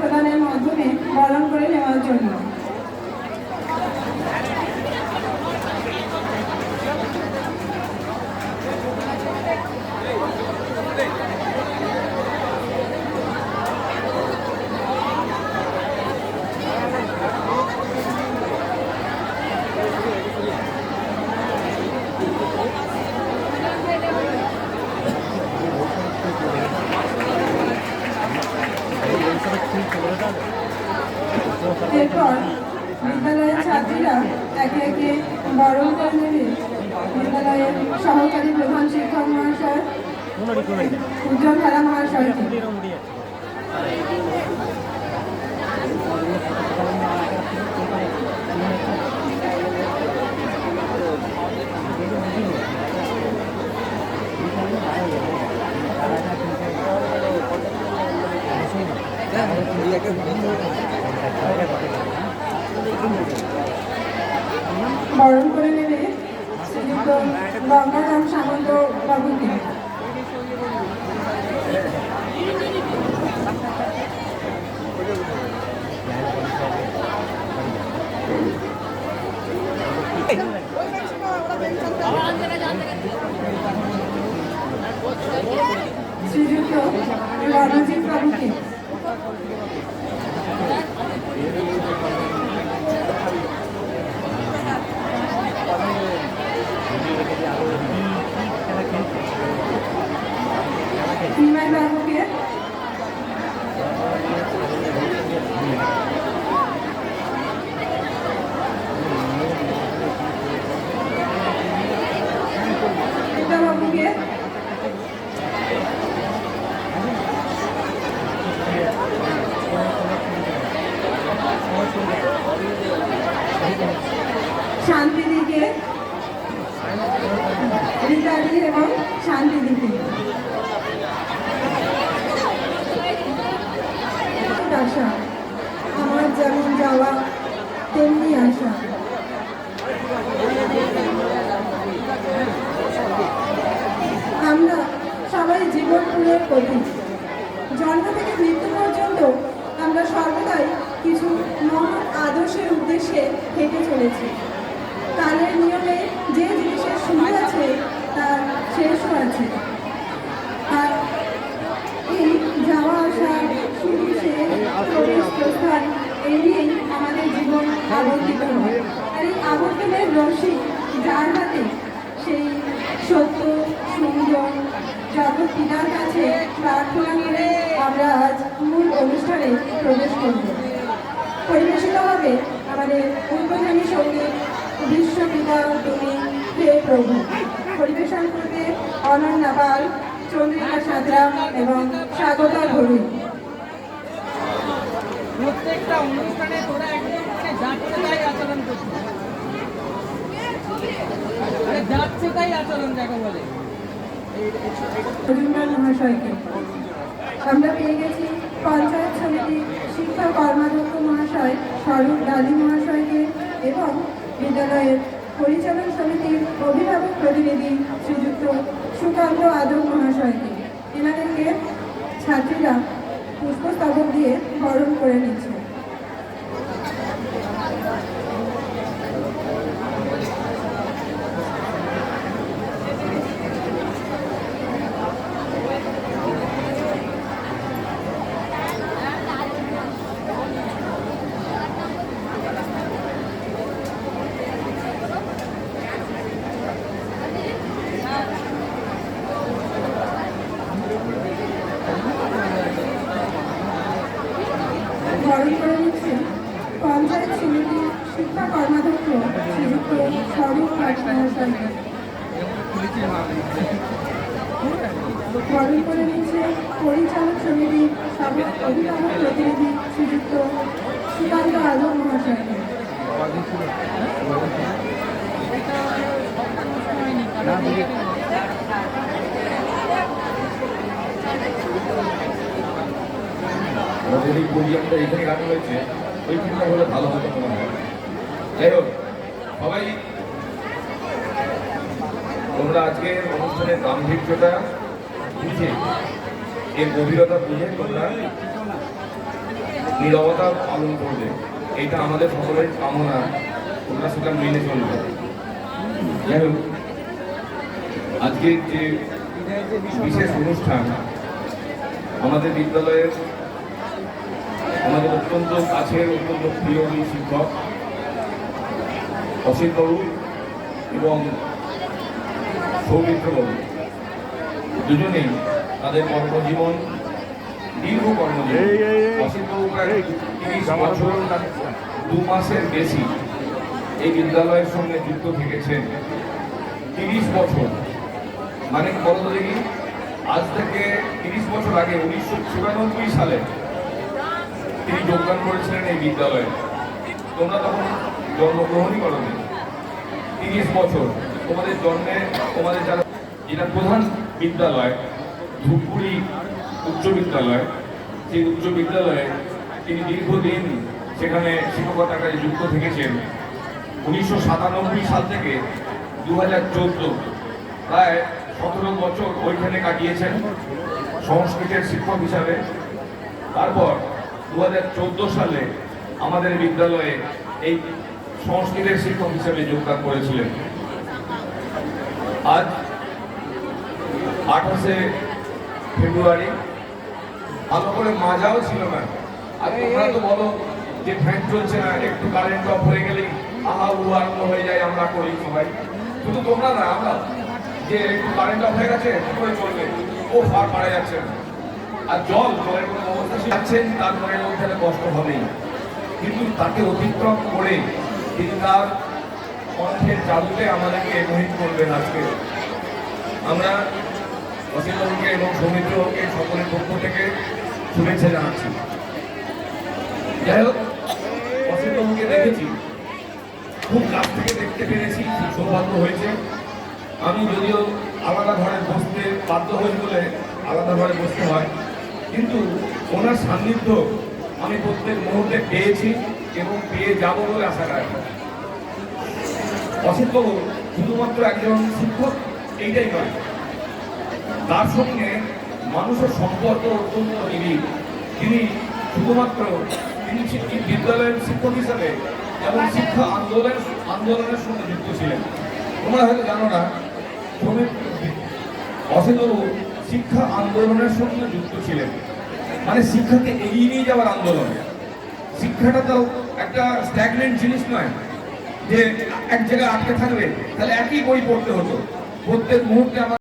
প্রদানের মাধ্যমে বরণ করে নেওয়ার জন্য। এরপর বিদ্যালয়ের ছাত্রীরা একে একে বরণ করে নেবে বিদ্যালয়ের সহকারী প্রধান শিক্ষক মহাশয়, উজ্জ্বল ধারা মহাশয়কে। বরণ করে নেবে। শ্রীযুক্ত গঙ্গারাম সামন্ত বাবুকে শ্রীযুক্ত রণজিৎ বাবুকে নিমাই বাবুকে পিতা বাবুকে শান্তিদিকে। রীতাদি এবং শান্তিদিকে। আশা, আমার যেমন যাওয়া, তেমনি আশা। আমরা সবাই জীবন ফুলের প্রতীক জন্ম থেকে মৃত্যু পর্যন্ত আমরা সর্বদাই কিছু মহৎ আদর্শের উদ্দেশ্যে হেঁটে চলেছি কালের নিয়মে যে জিনিসের শুরু আছে তার শেষও আছে আর এই যাওয়া আসা শুরু শেষ প্রবেশ প্রস্থান এই নিয়েই আমাদের জীবন আবর্তিত হয়। আর এই আবর্তনের রশি যার হাতে সেই সত্য, সুন্দর জগৎ কাছে প্রার্থনা করে আমরা আজ মূল অনুষ্ঠানে প্রবেশ করব। পরিবেশিত হবে আমাদের উদ্বোধনী সংগীত বিশ্বপিতা তুমি, হে প্রভু। পরিবেশন করবে অনন্যা পাল চন্দ্রিকা সাঁতরা এবং স্বাগতা ঘরুই প্রত্যেকটা অনুষ্ঠানে তোরা একদম মানে যাচ্ছে তাই আচরণ করছিস বলে। মহাশয়কে। আমরা পেয়ে গেছি পঞ্চায়েত সমিতি শিক্ষা কর্মাধ্যক্ষ মহাশয় স্বরূপ ডালি মহাশয়কে এবং বিদ্যালয়ের পরিচালন সমিতির অভিভাবক প্রতিনিধি শ্রীযুক্ত সুকান্ত আদম মহাশয়কে। এনাদেরকে ছাত্রীরা পুষ্পস্তবক দিয়ে বরণ করে নিচ্ছে বরণ করে নিচ্ছে পঞ্চায়েত সমিতি শিক্ষা শ্রীযুক্ত স্বরূপ মহাশয়কে বরণ করে পরিচালক সমিতির সাবেক প্রতিনিধি শ্রীযুক্ত সুকান্ত এখানে রাখা হয়েছে। ওইখানটা হলে ভালো হতো মনে যাই হোক, সবাই তোমরা আজকের অনুষ্ঠানের গাম্ভীর্যটা বুঝে, এর গভীরতা বুঝে তোমরা নিরবতা পালন করবে। এটা আমাদের সকলের কামনা, তোমরা সেটা মেনে চলবে। যাই হোক আজকের যে বিশেষ অনুষ্ঠান আমাদের বিদ্যালয়ের, আমাদের অত্যন্ত কাছের, অত্যন্ত প্রিয় শিক্ষক অসিত বাবু এবং সৌমিত্র বাবু। দুজনেই তাদের কর্মজীবন দীর্ঘ কর্মজীবন। বাবু প্রায় তিরিশ বছর দু মাসের বেশি এই বিদ্যালয়ের সঙ্গে যুক্ত থেকেছেন। তিরিশ বছর। মানে বলতো দেখি? আজ থেকে তিরিশ বছর আগে উনিশশো চুরানব্বই সালে তিনি যোগদান করেছিলেন এই বিদ্যালয়ে। তোমরা তখন জন্মগ্রহণই করনি তিরিশ বছর তোমাদের জন্মে তোমাদের যারা যেটা প্রধান বিদ্যালয়, ধূপগুড়ি উচ্চ বিদ্যালয়, সেই উচ্চ বিদ্যালয়ে তিনি দীর্ঘদিন সেখানে শিক্ষকতার কাজে যুক্ত থেকেছেন। উনিশশো সাতানব্বই সাল থেকে দু হাজার চোদ্দ। প্রায় সতেরো বছর ওইখানে কাটিয়েছেন সংস্কৃতের শিক্ষক হিসাবে। তারপর দু হাজার চোদ্দ সালে আমাদের বিদ্যালয়ে এই সংস্কৃতের শিক্ষক হিসেবে যোগদান করেছিলেন। আজ আঠাশে ফেব্রুয়ারি। ভালো করে মাজাও ছিল না। আর তোমরা তো বলো যে ফ্যান চলছে না একটু কারেন্ট অফ হয়ে গেলেই আহা উ হয়ে যায় আমরা করি সবাই। শুধু তোমরা না আমরা। যে একটু কারেন্ট অফ হয়ে গেছে কি করে চলবে। ও ফার মারা যাচ্ছে। না আর জল জলের কোনো ব্যবস্থা যাচ্ছেন তারপরে মধ্যে কষ্ট হবেই। কিন্তু তাকে অতিক্রম করে তিনি তার কণ্ঠের জাদুতে আমাদেরকে মোহিত করবেন আজকে। আমরা অসীমকে এবং সৌমিত্রকে সকলের পক্ষ থেকে শুভেচ্ছা জানাচ্ছি। যাই হোক অসীমকে দেখেছি। খুব কাছ থেকে দেখতে পেরেছি সৌভাগ্য হয়েছে। আমি যদিও আলাদা ঘরে বসতে বাধ্য হই বলে আলাদা ঘরে বসতে হয়, কিন্তু ওনার সান্নিধ্য আমি প্রত্যেক মুহূর্তে পেয়েছি। এবং পেয়ে যাব বলে আশা রাখি। অসিত বাবু, শুধুমাত্র একজন শিক্ষক, এইটাই নয়। তার সঙ্গে মানুষের সম্পর্ক অত্যন্ত নিবিড়। তিনি শুধুমাত্র তিনি বিদ্যালয়ের শিক্ষক হিসাবে এবং শিক্ষা আন্দোলন আন্দোলনের সঙ্গে যুক্ত ছিলেন। তোমরা হয়তো জানো না অসিতবাবু শিক্ষা আন্দোলনের সঙ্গে যুক্ত ছিলেন। মানে শিক্ষাকে এগিয়ে নিয়ে যাওয়ার আন্দোলন। শিক্ষাটা তো একটা স্ট্যাগনেন্ট জিনিস নয়। যে এক জায়গায় আটকে থাকবে তাহলে একই বই পড়তে হতো। প্রত্যেক মুহূর্তে আমার